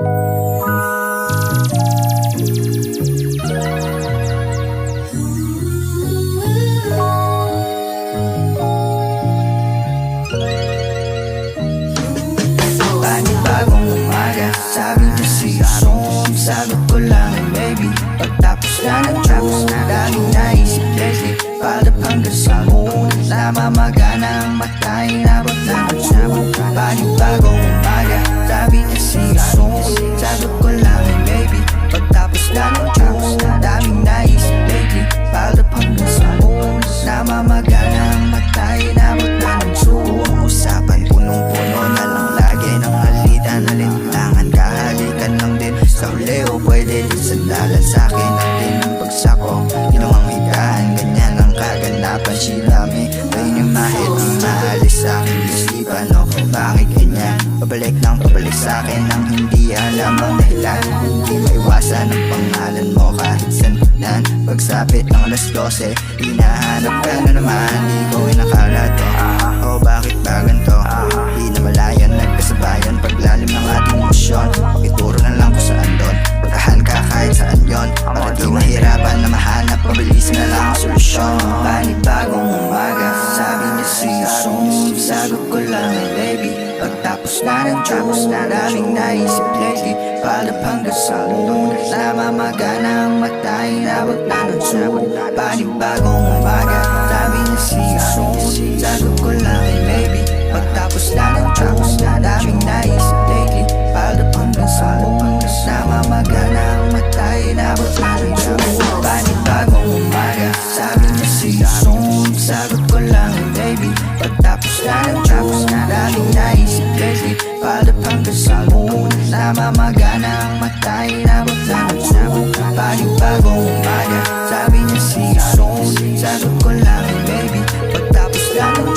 Panibagong umaga Sabi niya si Song Sagot ko lang ay maybe Pagtapos na ng trapos na Daming naisip lately Palap hanggang sa moon Namamagana ang pwede sandalan sa akin. Ang din ang pagsako Yun ang higaan. Ganyan ang kaganapan Shirami Ngayon yung mahit ang maalis sa aking isipan O bakit ganyan. Pabalik nang pabalik sa akin Ang hindi alam ang dahilan. Hindi maiwasan ang pangalan mo kahit sandan Pagsapit ng alas 12 Hinahanap ka na naman. Di ko inakala to O bakit ba Sagot ko lang ay baby. Pagtapos na ng tapos na daming naisip lately Palap hanggang sa lundong Namamagana ang mata Inabot na ng sabot Panibagong umaga Sabi niya si Song lang baby. Pagtapos na ng tapos na daming naisip lately Palap hanggang sa moon Namamagana ang mata Inabot na ng sabot Panibagong umaga Sabi niya si Song Sagot ko lang baby. Pagtapos na ng